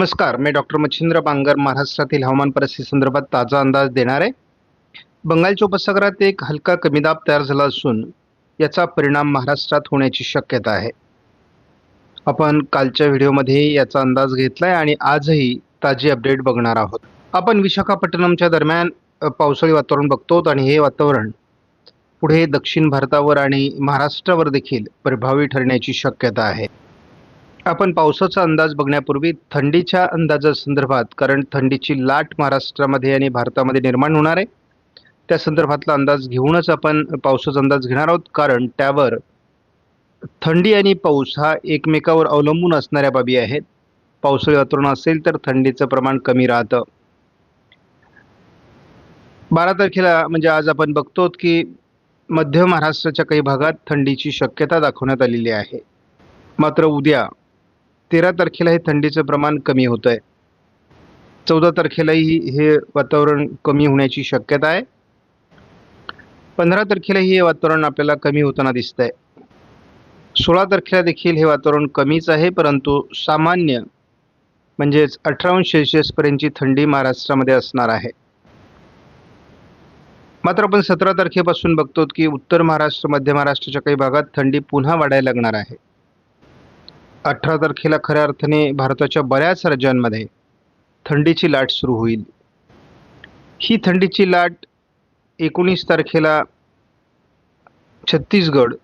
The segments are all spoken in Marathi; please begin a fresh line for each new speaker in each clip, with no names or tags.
नमस्कार मी डॉक्टर मच्छिंद्र बांगर महाराष्ट्रातील हवामान परिस्थिती संदर्भात ताजा अंदाज देणार. आहे बंगालच्या उपसागरात एक हलका कमी दाब तयार झाला असून याचा परिणाम महाराष्ट्रात होण्याची शक्यता आहे. आपण कालच्या व्हिडिओमध्ये याचा अंदाज घेतलाय आणि आजही ताजी अपडेट बघणार आहोत. आपण विशाखापट्टणमच्या दरम्यान पावसाळी वातावरण बघतो आणि हे वातावरण पुढे दक्षिण भारतावर आणि महाराष्ट्रावर देखील प्रभावी ठरण्याची शक्यता आहे. आपण पावसाचा अंदाज बघण्यापूर्वी थंडीच्या अंदाजासंदर्भात कारण थंडीची लाट महाराष्ट्रामध्ये आणि भारतामध्ये निर्माण होणार आहे. त्या संदर्भातला अंदाज घेऊनच आपण पावसाचा अंदाज घेणार आहोत कारण त्यावर थंडी आणि पाऊस हा एकमेकावर अवलंबून असणाऱ्या बाबी आहेत. पावसाळी वातावरण असेल तर थंडीचं प्रमाण कमी राहतं. बारा तारखेला म्हणजे आज आपण बघतो की मध्य महाराष्ट्राच्या काही भागात थंडीची शक्यता दाखवण्यात आलेली आहे. मात्र उद्या तेरा तारखेला हे थंडीचं प्रमाण कमी होत आहे चौदा तारखेलाही हे वातावरण कमी होण्याची शक्यता आहे. पंधरा तारखेलाही हे वातावरण आपल्याला कमी होताना दिसत आहे सोळा तारखेला देखील हे वातावरण कमीच आहे परंतु सामान्य म्हणजेच अठरावन्न सेल्सिअसपर्यंतची थंडी महाराष्ट्रामध्ये असणार आहे. मात्र आपण सतरा तारखेपासून बघतो की उत्तर महाराष्ट्र मध्य महाराष्ट्राच्या काही भागात थंडी पुन्हा वाढायला लागणार आहे. अठरा तारखेला खऱ्या अर्थाने भारताच्या बऱ्याच राज्यांमध्ये थंडीची लाट सुरू होईल. ही थंडीची लाट एकोणीस तारखेला छत्तीसगड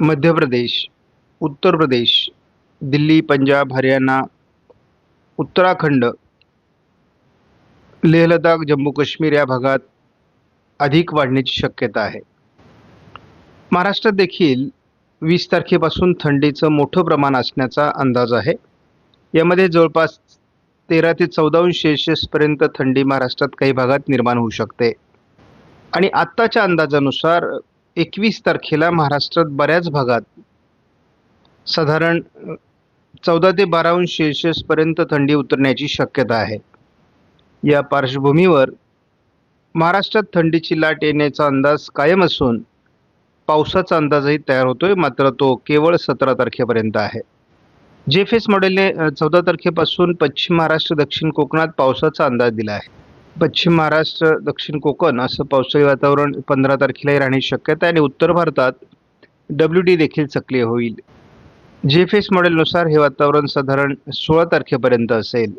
मध्य प्रदेश उत्तर प्रदेश दिल्ली पंजाब हरियाणा उत्तराखंड लेह लडाख जम्मू काश्मीर या भागात अधिक वाढण्याची शक्यता आहे. महाराष्ट्रात देखील वीस तारखेपासून थंडीचं मोठं प्रमाण असण्याचा अंदाज आहे. यामध्ये जवळपास तेरा ते चौदा अंश सेल्सिअसपर्यंत थंडी महाराष्ट्रात काही भागात निर्माण होऊ शकते. आणि आत्ताच्या अंदाजानुसार एकवीस तारखेला महाराष्ट्रात बऱ्याच भागात साधारण चौदा ते बारा अंश सेल्सिअसपर्यंत थंडी उतरण्याची शक्यता आहे. या पार्श्वभूमीवर महाराष्ट्रात थंडीची लाट येण्याचा अंदाज कायम असून पावसाचा अंदाजही तयार होतोय मात्र तो केवळ सतरा तारखेपर्यंत आहे. जे फेस मॉडेलने चौदा तारखेपासून पश्चिम महाराष्ट्र दक्षिण कोकणात पावसाचा अंदाज दिला आहे. पश्चिम महाराष्ट्र दक्षिण कोकण असं पावसाळी वातावरण पंधरा तारखेलाही राहण्याची शक्यता आहे आणि उत्तर भारतात डब्ल्यू डी देखील सक्रिय होईल. जे फेस मॉडेलनुसार हे वातावरण साधारण सोळा तारखेपर्यंत असेल.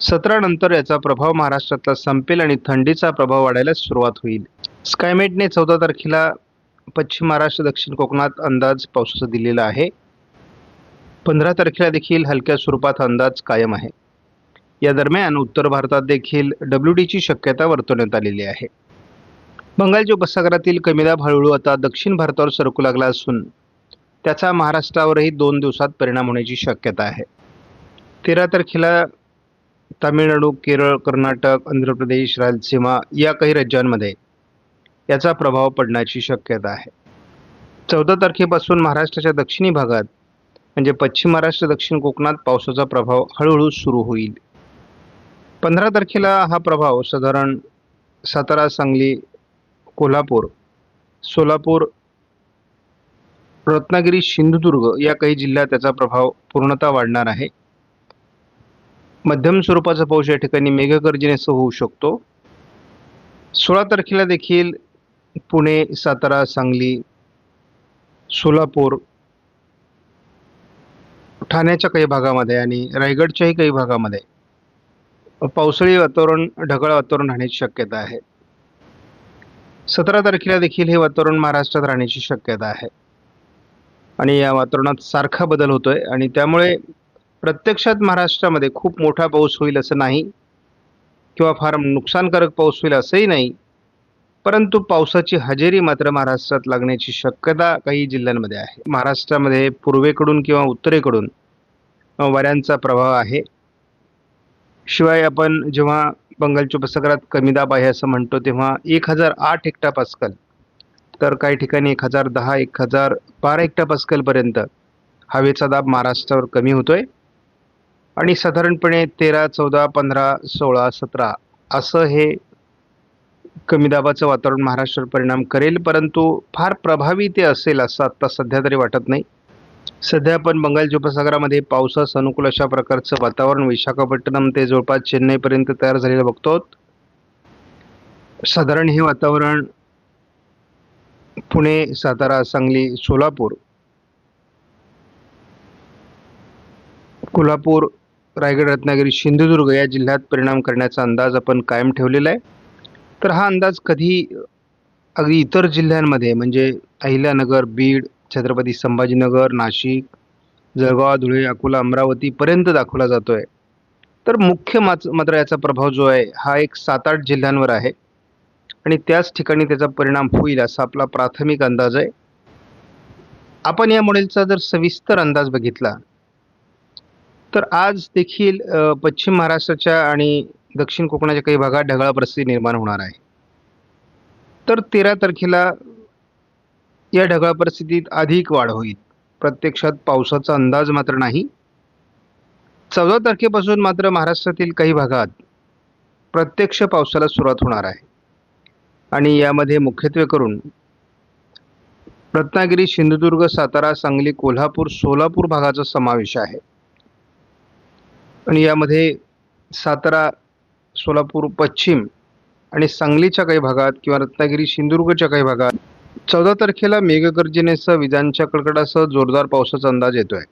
सतरा नंतर याचा प्रभाव महाराष्ट्रातला संपेल आणि थंडीचा प्रभाव वाढायला सुरुवात होईल. स्कायमेटने चौदा तारखेला पश्चिम महाराष्ट्र दक्षिण कोकणात अंदाज पावसाचा दिलेला आहे. पंधरा तारखेला देखील हलक्या स्वरूपात अंदाज कायम आहे. या दरम्यान उत्तर भारतात देखील डब्ल्यू डीची शक्यता वर्तवण्यात आलेली आहे. बंगालच्या उपसागरातील कमीदाब हळूहळू आता दक्षिण भारतावर सरकू लागला असून त्याचा महाराष्ट्रावरही दोन दिवसात परिणाम होण्याची शक्यता आहे. तेरा तारखेला तामिळनाडू केरळ कर्नाटक आंध्र प्रदेश रायलसीमा या काही राज्यांमध्ये याचा प्रभाव पडण्याची शक्यता आहे. चौदा तारखेपासून महाराष्ट्राच्या दक्षिणी भागात म्हणजे पश्चिम महाराष्ट्र दक्षिण कोकणात पावसाचा प्रभाव हळूहळू सुरू होईल. पंधरा तारखेला हा प्रभाव साधारण सातारा सांगली कोल्हापूर सोलापूर रत्नागिरी सिंधुदुर्ग या काही जिल्ह्यात त्याचा प्रभाव पूर्णतः वाढणार आहे. मध्यम स्वरूपाचा पाऊस या ठिकाणी मेघगर्जनेसह होऊ शकतो. सोळा तारखेला देखील पुणे सातारा सांगली सोलापूर ठाण्याच्या काही भागामध्ये आणि रायगडच्याही काही भागामध्ये पावसाळी वातावरण ढगाळ वातावरण राहण्याची शक्यता आहे. सतरा तारखेला देखील हे वातावरण महाराष्ट्रात राहण्याची शक्यता आहे. आणि या वातावरणात सारखा बदल होतोय आणि त्यामुळे प्रत्यक्षात महाराष्ट्रामध्ये खूप मोठा पाऊस होईल असं नाही किंवा फार नुकसानकारक पाऊस होईल असंही नाही. परंतु पावसाची हजेरी मात्र महाराष्ट्रात लागण्याची शक्यता काही जिल्ह्यांमध्ये आहे. महाराष्ट्रामध्ये पूर्वेकडून किंवा उत्तरेकडून वाऱ्यांचा प्रभाव आहे. शिवाय आपण जेव्हा बंगालच्या उपसागरात कमी दाब आहे असं म्हणतो तेव्हा एक हजार आठ हेक्टा पास्कल तर काही ठिकाणी एक हजार दहा एक हजार बारा हेक्टा पास्कलपर्यंत हवेचा दाब महाराष्ट्रावर कमी होतोय. आणि साधारणपणे तेरा चौदा पंधरा सोळा सतरा असं हे कमी दाबाचं वातावरण महाराष्ट्रावर परिणाम करेल परंतु फार प्रभावी ते असेल असं आत्ता सध्या तरी वाटत नाही. सध्या आपण बंगालच्या उपसागरामध्ये पावसास अनुकूल अशा प्रकारचं वातावरण विशाखापट्टणम ते जवळपास चेन्नईपर्यंत तयार झालेलं बघतो. साधारण हे वातावरण पुणे सातारा सांगली सोलापूर कोल्हापूर रायगड रत्नागिरी सिंधुदुर्ग या जिल्ह्यात परिणाम करण्याचा अंदाज आपण कायम ठेवलेला आहे. तर हा अंदाज कधी अगदी इतर जिल्ह्यांमध्ये म्हणजे अहिल्यानगर बीड छत्रपती संभाजीनगर नाशिक जळगाव धुळे अकोला अमरावतीपर्यंत दाखवला जातो आहे तर मुख्य माच मात्र याचा प्रभाव जो आहे हा एक सात आठ जिल्ह्यांवर आहे. आणि त्याच ठिकाणी त्याचा परिणाम होईल असा आपला प्राथमिक अंदाज आहे. आपण या मॉडेलचा जर सविस्तर अंदाज बघितला तर आज देखील पश्चिम महाराष्ट्राच्या आणि दक्षिण कोकणाच्या काही भागात ढगाळ परिस्थिती निर्माण होणार आहे. तर तेरा तारखेला या ढगाळ परिस्थितीत अधिक वाढ होईल. प्रत्यक्षात पावसाचा अंदाज मात्र नाही. चौदा तारखेपासून मात्र महाराष्ट्रातील काही भागात प्रत्यक्ष पावसाला सुरुवात होणार आहे. आणि यामध्ये मुख्यत्वे करून रत्नागिरी सिंधुदुर्ग सातारा सांगली कोल्हापूर सोलापूर भागाचा समावेश आहे. आणि यामध्ये सातारा सोलापूर पश्चिम आणि सांगलीच्या काही भागात किंवा रत्नागिरी सिंधुदुर्गच्या काही भागात चौदा तारखेला मेघगर्जनेसह विजांच्या कडकडासह जोरदार पावसाचा अंदाज येतोय.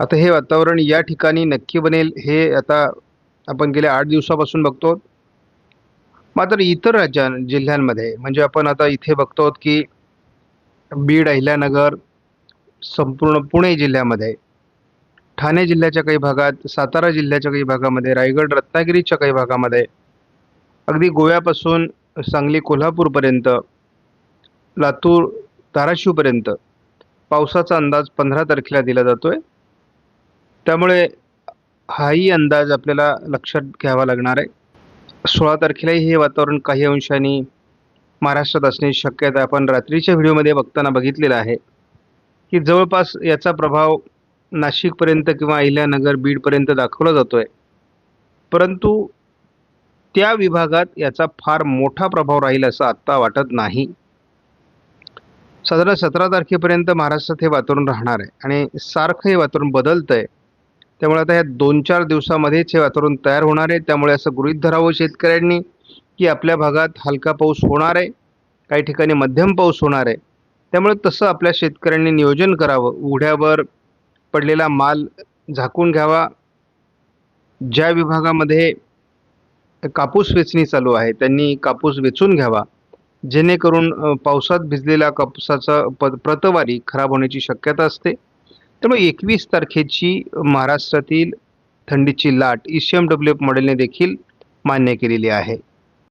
आता हे वातावरण या ठिकाणी नक्की बनेल हे आता आपण गेल्या आठ दिवसापासून बघतो मात्र इतर राज्यां जिल्ह्यांमध्ये म्हणजे आपण आता इथे बघतो की बीड अहिल्यानगर संपूर्ण पुणे जिल्ह्यामध्ये ठाणे जिल्ह्याच्या काही भागात सातारा जिल्ह्याच्या काही भागामध्ये रायगड रत्नागिरीच्या काही भागामध्ये अगदी गोव्यापासून सांगली कोल्हापूरपर्यंत लातूर धाराशिवपर्यंत पावसाचा अंदाज पंधरा तारखेला दिला जातो आहे त्यामुळे हाही अंदाज आपल्याला लक्षात घ्यावा लागणार आहे. सोळा तारखेलाही हे वातावरण काही अंशांनी महाराष्ट्रात असण्याची शक्यता आपण रात्रीच्या व्हिडिओमध्ये बघताना बघितलेलं आहे की जवळपास याचा प्रभाव नाशिकपर्यंत किंवा अहिल्यानगर बीडपर्यंत दाखवला जातो आहे परंतु त्या विभागात याचा फार मोठा प्रभाव राहील असं आत्ता वाटत नाही. साधारण सतरा तारखेपर्यंत महाराष्ट्रात हे वातावरण राहणार आहे आणि सारखं हे वातावरण बदलतं आहे त्यामुळे आता ह्या दोन चार दिवसामध्येच हे वातावरण तयार होणार आहे. त्यामुळे असं गृहीत धरावं शेतकऱ्यांनी की आपल्या भागात हलका पाऊस होणार आहे काही ठिकाणी मध्यम पाऊस होणार आहे. त्यामुळे तसं आपल्या शेतकऱ्यांनी नियोजन करावं. उघड्यावर पडलेला माल झाकून घ्यावा. ज्या विभागामध्ये कापूस वेचणी चालू आहे त्यांनी कापूस वेचून घ्यावा. जेणेकरून पावसात भिजलेल्या कापसाचा प प्रतवारी खराब होण्याची शक्यता असते. त्यामुळे एकवीस तारखेची महाराष्ट्रातील थंडीची लाट E C M W F मॉडेलने देखील मान्य केलेली आहे.